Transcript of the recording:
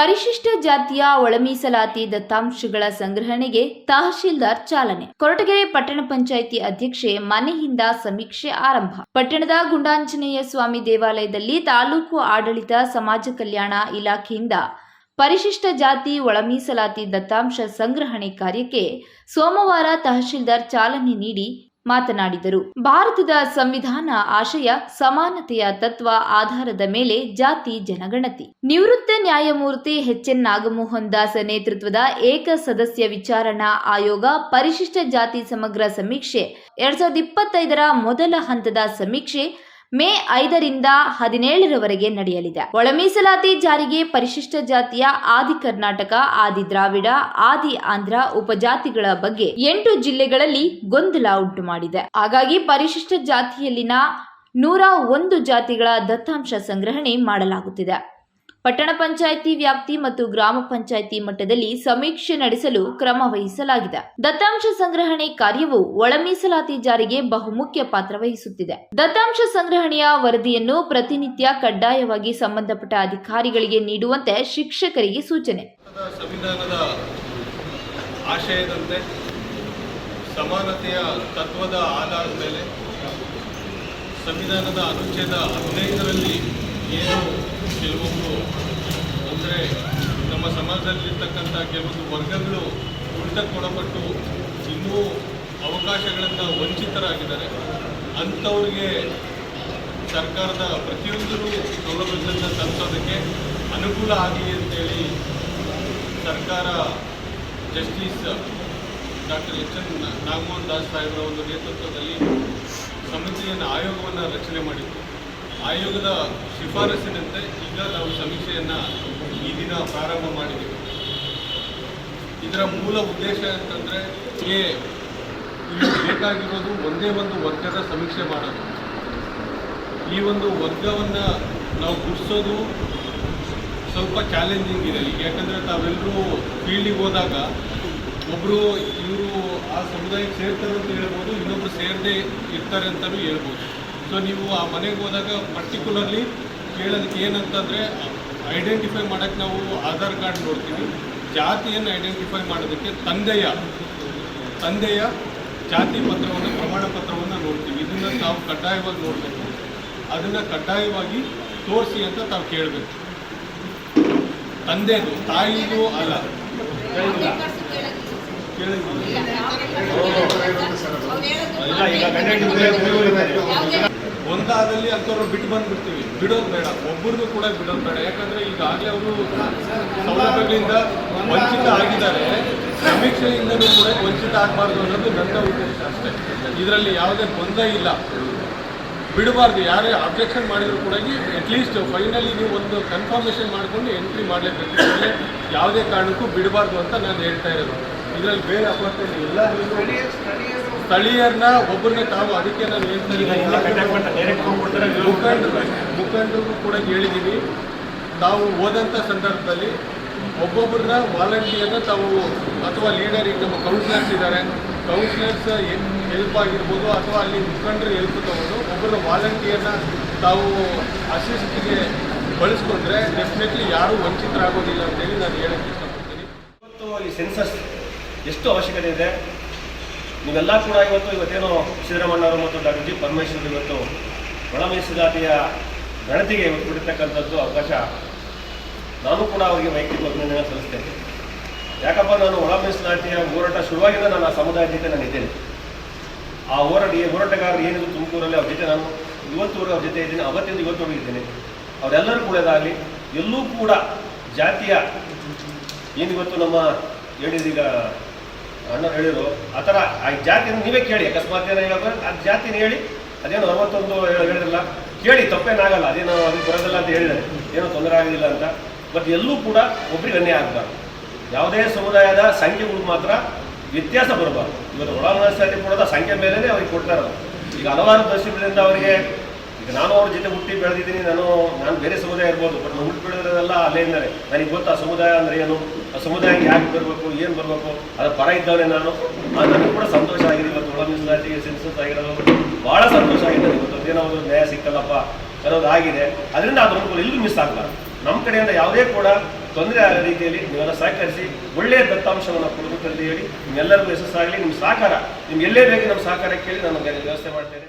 ಪರಿಶಿಷ್ಟ ಜಾತಿಯ ಒಳಮೀಸಲಾತಿ ದತ್ತಾಂಶಗಳ ಸಂಗ್ರಹಣೆಗೆ ತಹಶೀಲ್ದಾರ್ ಚಾಲನೆ. ಕೊರಟಗೆರೆ ಪಟ್ಟಣ ಪಂಚಾಯಿತಿ ಅಧ್ಯಕ್ಷೆ ಮನೆಯಿಂದ ಸಮೀಕ್ಷೆ ಆರಂಭ. ಪಟ್ಟಣದ ಗುಂಡಾಂಜನೇಯ ಸ್ವಾಮಿ ದೇವಾಲಯದಲ್ಲಿ ತಾಲೂಕು ಆಡಳಿತ ಸಮಾಜ ಕಲ್ಯಾಣ ಇಲಾಖೆಯಿಂದ ಪರಿಶಿಷ್ಟ ಜಾತಿ ಒಳಮೀಸಲಾತಿ ದತ್ತಾಂಶ ಸಂಗ್ರಹಣೆ ಕಾರ್ಯಕ್ಕೆ ಸೋಮವಾರ ತಹಶೀಲ್ದಾರ್ ಚಾಲನೆ ನೀಡಿ ಮಾತನಾಡಿದರು. ಭಾರತದ ಸಂವಿಧಾನ ಆಶಯ ಸಮಾನತೆಯ ತತ್ವ ಆಧಾರದ ಮೇಲೆ ಜಾತಿ ಜನಗಣತಿ. ನಿವೃತ್ತ ನ್ಯಾಯಮೂರ್ತಿ ಎಚ್ ಎನ್ ನಾಗಮೋಹನ್ ದಾಸ್ ನೇತೃತ್ವದ ಏಕ ಸದಸ್ಯ ವಿಚಾರಣಾ ಆಯೋಗ ಪರಿಶಿಷ್ಟ ಜಾತಿ ಸಮಗ್ರ ಸಮೀಕ್ಷೆ. ಎರಡ್ ಸಾವಿರದ ಇಪ್ಪತ್ತೈದರ ಮೊದಲ ಹಂತದ ಸಮೀಕ್ಷೆ ಮೇ ಐದರಿಂದ ಹದಿನೇಳರವರೆಗೆ ನಡೆಯಲಿದೆ. ಒಳಮೀಸಲಾತಿ ಜಾರಿಗೆ ಪರಿಶಿಷ್ಟ ಜಾತಿಯ ಆದಿ ಕರ್ನಾಟಕ, ಆದಿ ದ್ರಾವಿಡ, ಆದಿ ಆಂಧ್ರ ಉಪಜಾತಿಗಳ ಬಗ್ಗೆ ಎಂಟು ಜಿಲ್ಲೆಗಳಲ್ಲಿ ಗೊಂದಲ ಉಂಟು ಮಾಡಿದೆ ಹಾಗಾಗಿ ಪರಿಶಿಷ್ಟ ಜಾತಿಯಲ್ಲಿನ ನೂರ ಒಂದು ಜಾತಿಗಳ ದತ್ತಾಂಶ ಸಂಗ್ರಹಣೆ ಮಾಡಲಾಗುತ್ತಿದೆ. ಪಟ್ಟಣ ಪಂಚಾಯಿತಿ ವ್ಯಾಪ್ತಿ ಮತ್ತು ಗ್ರಾಮ ಪಂಚಾಯಿತಿ ಮಟ್ಟದಲ್ಲಿ ಸಮೀಕ್ಷೆ ನಡೆಸಲು ಕ್ರಮ ವಹಿಸಲಾಗಿದೆ. ದತ್ತಾಂಶ ಸಂಗ್ರಹಣೆ ಕಾರ್ಯವು ಒಳ ಮೀಸಲಾತಿ ಜಾರಿಗೆ ಬಹುಮುಖ್ಯ ಪಾತ್ರ ವಹಿಸುತ್ತಿದೆ. ದತ್ತಾಂಶ ಸಂಗ್ರಹಣೆಯ ವರದಿಯನ್ನು ಪ್ರತಿನಿತ್ಯ ಕಡ್ಡಾಯವಾಗಿ ಸಂಬಂಧಪಟ್ಟ ಅಧಿಕಾರಿಗಳಿಗೆ ನೀಡುವಂತೆ ಶಿಕ್ಷಕರಿಗೆ ಸೂಚನೆ. ಆಶಯದಂತೆ ಸಮಾನತೆಯ ತತ್ವದ ಆಧಾರದ ಮೇಲೆ ಸಂವಿಧಾನದ ಅನುಚ್ಛೇದ ಹದಿನೈದರಲ್ಲಿ ಏನು ಕೆಲವೊಂದು, ಅಂದರೆ ನಮ್ಮ ಸಮಾಜದಲ್ಲಿರ್ತಕ್ಕಂಥ ಕೆಲವೊಂದು ವರ್ಗಗಳು ಉಳಿತಕ್ಕೊಳಪಟ್ಟು ಇನ್ನೂ ಅವಕಾಶಗಳಿಂದ ವಂಚಿತರಾಗಿದ್ದಾರೆ. ಅಂಥವ್ರಿಗೆ ಸರ್ಕಾರದ ಪ್ರತಿಯೊಂದರೂ ಸೌಲಭ್ಯಗಳನ್ನು ತಲುಪೋದಕ್ಕೆ ಅನುಕೂಲ ಆಗಲಿ ಅಂತೇಳಿ ಸರ್ಕಾರ justice doctor H N Nagamohan Das ಸಾಹೇಬರ ಒಂದು ನೇತೃತ್ವದಲ್ಲಿ ಸಮಿತಿಯನ್ನು ಆಯೋಗವನ್ನು ರಚನೆ ಮಾಡಿತ್ತು. ಆಯೋಗದ ಶಿಫಾರಸಿನಂತೆ ಈಗ ನಾವು ಸಮೀಕ್ಷೆಯನ್ನು ಈ ದಿನ ಪ್ರಾರಂಭ ಮಾಡಿದ್ದೇವೆ. ಇದರ ಮೂಲ ಉದ್ದೇಶ ಅಂತಂದರೆ ಬೇಕಾಗಿರೋದು ಒಂದೇ ಒಂದು ವರ್ಗದ ಸಮೀಕ್ಷೆ ಮಾಡೋದು. ಈ ಒಂದು ವರ್ಗವನ್ನು ನಾವು ಗುರ್ಸೋದು ಸ್ವಲ್ಪ ಚಾಲೆಂಜಿಂಗ್ ಇದೆ. ಈಗ ಯಾಕಂದರೆ ತಾವೆಲ್ಲರೂ ಫೀಲ್ಡಿಗೆ ಹೋದಾಗ ಒಬ್ಬರು ಇವರು ಆ ಸಮುದಾಯಕ್ಕೆ ಸೇರ್ತಾರೆ ಅಂತ ಹೇಳ್ಬೋದು ಇನ್ನೊಬ್ಬರು ಸೇರದೇ ಇರ್ತಾರೆ ಅಂತಲೂ ಹೇಳ್ಬೋದು. ಸೊ ನೀವು ಆ ಮನೆಗೆ ಹೋದಾಗ ಪರ್ಟಿಕ್ಯುಲರ್ಲಿ ಕೇಳೋದಕ್ಕೆ ಏನಂತಂದರೆ ಐಡೆಂಟಿಫೈ ಮಾಡೋಕ್ಕೆ ನಾವು ಆಧಾರ್ ಕಾರ್ಡ್ ನೋಡ್ತೀವಿ ಜಾತಿಯನ್ನು ಐಡೆಂಟಿಫೈ ಮಾಡೋದಕ್ಕೆ ತಂದೆಯ ತಂದೆಯ ಜಾತಿ ಪತ್ರವನ್ನು ಪ್ರಮಾಣ ಪತ್ರವನ್ನು ನೋಡ್ತೀವಿ ಇದನ್ನು ನಾವು ಕಡ್ಡಾಯವಾಗಿ ನೋಡಬೇಕು ಅದನ್ನು ಕಡ್ಡಾಯವಾಗಿ ತೋರಿಸಿ ಅಂತ ತಾವು ಕೇಳಬೇಕು ತಂದೆದು ತಾಯಿದು ಅಲ್ಲ ಕೇಳಿದ್ವಿ ಒಂದಾದಲ್ಲಿ ಅಂಥವ್ರು ಬಿಟ್ಟು ಬಂದ್ಬಿಡ್ತೀವಿ. ಬಿಡೋದು ಬೇಡ. ಒಬ್ಬರಿಗೂ ಕೂಡ ಬಿಡೋದು ಬೇಡ. ಯಾಕಂದ್ರೆ ಈಗಾಗಲೇ ಅವರು ಸೌಲಭ್ಯಗಳಿಂದ ವಂಚಿತ ಆಗಿದ್ದಾರೆ. ಸಮೀಕ್ಷೆಯಿಂದಲೂ ಕೂಡ ವಂಚಿತ ಆಗಬಾರ್ದು ಅನ್ನೋದು ನನ್ನ ಉದ್ದೇಶ ಅಷ್ಟೇ. ಇದರಲ್ಲಿ ಯಾವುದೇ ಗೊಂದಲ ಇಲ್ಲ. ಬಿಡಬಾರ್ದು. ಯಾರೇ ಅಬ್ಜೆಕ್ಷನ್ ಮಾಡಿದ್ರು ಕೂಡ ಅಟ್ಲೀಸ್ಟ್ ಫೈನಲಿ ನೀವು ಒಂದು ಕನ್ಫರ್ಮೇಷನ್ ಮಾಡಿಕೊಂಡು ಎಂಟ್ರಿ ಮಾಡಲೇಬೇಕು. ಯಾವುದೇ ಕಾರಣಕ್ಕೂ ಬಿಡಬಾರ್ದು ಅಂತ ನಾನು ಹೇಳ್ತಾ ಇರೋದು. ಇದರಲ್ಲಿ ಬೇರೆ ಅಪರಾಧ ಎಲ್ಲ ಸ್ಥಳೀಯರನ್ನ ಒಬ್ಬರನ್ನ ತಾವು ಅದಕ್ಕೆ ಇದ್ದೀನಿ ಮುಖಂಡರು ಮುಖಂಡರಿಗೂ ಕೂಡ ಹೇಳಿದ್ದೀವಿ ತಾವು ಹೋದಂಥ ಸಂದರ್ಭದಲ್ಲಿ ಒಬ್ಬೊಬ್ಬರನ್ನ ವಾಲಂಟಿಯರ್ನ ತಾವು ಅಥವಾ ಲೀಡರ್ ಈಗ ನಮ್ಮ ಕೌನ್ಸಿಲರ್ಸ್ ಇದ್ದಾರೆ. ಕೌನ್ಸಿಲರ್ಸ್ ಹೆಲ್ಪ್ ಆಗಿರ್ಬೋದು ಅಥವಾ ಅಲ್ಲಿ ಮುಖಂಡರು ಹೆಲ್ಪ್ ತಗೊಂಡು ಒಬ್ಬರ ವಾಲಂಟಿಯರ್ನ ತಾವು ಅಸಿಸ್ಟ್ಗೆ ಬಳಸ್ಕೊಂಡ್ರೆ ಡೆಫಿನೆಟ್ಲಿ ಯಾರೂ ವಂಚಿತರಾಗೋದಿಲ್ಲ ಅಂತೇಳಿ ನಾನು ಹೇಳಕ್ಕೆ ಇಷ್ಟಪಡ್ತೀನಿ. ಇವತ್ತು ಈ ಸೆನ್ಸಸ್ ಎಷ್ಟು ಅವಶ್ಯಕತೆ ಇದೆ? ನೀವೆಲ್ಲ ಕೂಡ ಇವತ್ತು ಇವತ್ತೇನೋ ಸಿದ್ದರಾಮಣ್ಣವರು ಮತ್ತು ಡಾಕ್ಟರ್ ಜಿ ಪರಮೇಶ್ವರ್ ಇವತ್ತು ಒಳ ಮೀಸಲಾತಿಯ ಗಣತಿಗೆ ಇವತ್ತು ಬಿಡಿರ್ತಕ್ಕಂಥದ್ದು ಅವಕಾಶ ನಾನು ಕೂಡ ಅವರಿಗೆ ವೈಯಕ್ತಿಕ ಅಭಿನಂದನೆ ಸಲ್ಲಿಸ್ತೇನೆ. ಯಾಕಪ್ಪ, ನಾನು ಒಳ ಮೀಸಲಾತಿಯ ಹೋರಾಟ ಶುರುವಾಗಿಂದ ನಾನು ಆ ಸಮುದಾಯದ ಜೊತೆ ನಾನು ಇದ್ದೇನೆ. ಆ ಹೋರಾಟ ಹೋರಾಟಗಾರರು ಏನಿದ್ರು ತುಮಕೂರಲ್ಲಿ ಅವ್ರ ಜೊತೆ ನಾನು ಇವತ್ತುವರೆಗೂ ಅವ್ರ ಜೊತೆ ಇದ್ದೀನಿ, ಅವತ್ತಿಂದ ಇವತ್ತುವರೆಗೂ ಇದ್ದೇನೆ. ಅವರೆಲ್ಲರೂ ಕೂಡದಾಗಲಿ ಎಲ್ಲೂ ಕೂಡ ಜಾತಿಯ, ಏನಿವತ್ತು ನಮ್ಮ ಹೇಳಿದೀಗ ಅಣ್ಣ ಹೇಳಿದ್ರು, ಆ ಥರ, ಆ ಜಾತಿಯನ್ನು ನೀವೇ ಕೇಳಿ, ಅಕಸ್ಮಾತ್ ಏನೋ ಹೇಳೋದು ಆ ಜಾತಿನ ಹೇಳಿ, ಅದೇನು ಅರವತ್ತೊಂದು ಹೇಳ- ಹೇಳಿದ್ರಲ್ಲ, ಕೇಳಿ, ತಪ್ಪೇನಾಗಲ್ಲ ಅದೇನೋ ಅದು ಬರೋದಿಲ್ಲ ಅಂತ ಹೇಳಿದ್ದಾರೆ, ಏನೋ ತೊಂದರೆ ಆಗೋದಿಲ್ಲ ಅಂತ, ಬಟ್ ಎಲ್ಲೂ ಕೂಡ ಒಬ್ರಿಗೆ ಅನ್ಯಾಯ ಆಗಬಾರ್ದು. ಯಾವುದೇ ಸಮುದಾಯದ ಸಂಖ್ಯೆಗಳು ಮಾತ್ರ ವ್ಯತ್ಯಾಸ ಬರಬಾರ್ದು. ಇವತ್ತು ಒಳ ಮನಸ್ಸಾತಿ ಕೊಡೋದ ಸಂಖ್ಯೆ ಮೇಲೇ ಅವ್ರಿಗೆ ಕೊಡ್ತಾರೆ ಈಗ ಹಲವಾರು ದಶಕಗಳಿಂದ ಅವರಿಗೆ, ಈಗ ನಾನು ಅವ್ರ ಜೊತೆ ಹುಟ್ಟಿ ಬೆಳೆದಿದ್ದೀನಿ, ನಾನು ನಾನು ಬೇರೆ ಸಮುದಾಯ ಇರ್ಬೋದು, ಬಟ್ ನಾನು ಹುಟ್ಟಿ ಬೆಳೆದಿರೋದೆಲ್ಲ ಇದ್ದಾರೆ. ನನಗೆ ಗೊತ್ತಾ ಸಮುದಾಯ ಅಂದರೆ ಏನು? ಸಮುದಾಯಕ್ಕೆ ಯಾಕೆ ಬರಬೇಕು, ಏನು ಬರಬೇಕು, ಅದರ ಪರ ಇದ್ದವನೇ ನಾನು. ನನಗೆ ಕೂಡ ಸಂತೋಷ ಆಗಿದೆ ಇವತ್ತು ಒಳ ಮೀಸಲಾತಿಗೆ ಸೆನ್ಸಸ್ ಆಗಿರೋದು. ಭಾಳ ಸಂತೋಷ ಆಗಿದೆ ಇವತ್ತು ಏನೋ ಒಂದು ನ್ಯಾಯ ಸಿಕ್ಕಲ್ಲಪ್ಪ ಅನ್ನೋದು ಆಗಿದೆ. ಅದರಿಂದ ಅದು ಅನುಕೂಲ ಎಲ್ಲೂ ಮಿಸ್ ಆಗಲ್ಲ ನಮ್ಮ ಕಡೆಯಿಂದ ಯಾವುದೇ ಕೂಡ ತೊಂದರೆ ಆಗೋ ರೀತಿಯಲ್ಲಿ ನೀವೆಲ್ಲ ಸಹಕರಿಸಿ ಒಳ್ಳೆಯ ದತ್ತಾಂಶವನ್ನು ಕೊಡಬೇಕಂತ ಹೇಳಿ ನಿಮ್ಮೆಲ್ಲರಿಗೂ ಯಶಸ್ಸಾಗಲಿ. ನಿಮ್ಮ ಸಹಕಾರ, ನಿಮ್ಗೆ ಎಲ್ಲೇ ಬೇಕು, ನಮ್ಮ ಸಹಕಾರ ಕೇಳಿ ನಾನು ವ್ಯವಸ್ಥೆ ಮಾಡ್ತೇನೆ.